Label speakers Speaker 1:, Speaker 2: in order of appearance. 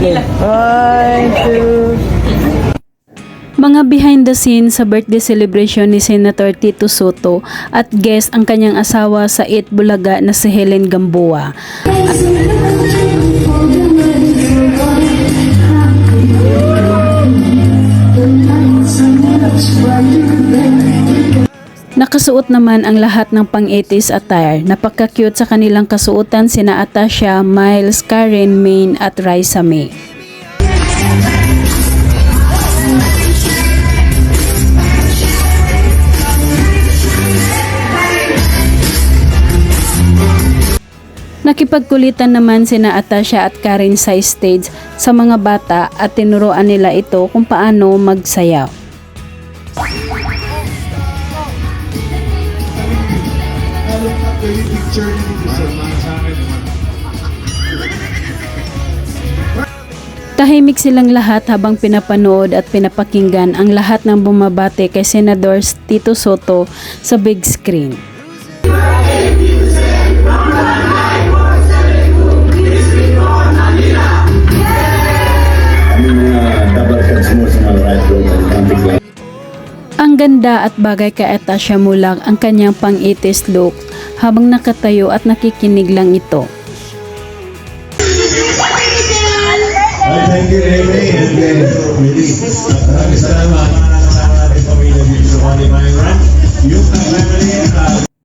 Speaker 1: Okay. One, two.
Speaker 2: Mga behind the scenes sa birthday celebration ni Senator Tito Soto at guest ang kanyang asawa sa It Bulaga na si Helen Gamboa. Nakasuot naman ang lahat ng pang-80s attire. Napaka-cute sa kanilang kasuotan sina Atasha, Miles, Karen, Maine at Raisa May. Nakipagkulitan naman sina Atasha at Karen sa stage sa mga bata at tinuruan nila ito kung paano magsayaw. Tahimik silang lahat habang pinapanood at pinapakinggan ang lahat ng bumabate kay Senador Tito Soto sa big screen.
Speaker 3: Sa.
Speaker 2: Ang ganda at bagay kay Atasha Mulak ang kanyang pang-80s look habang nakatayo at nakikinig lang ito.
Speaker 3: Thank you, Amy. And then, really, maraming salamat.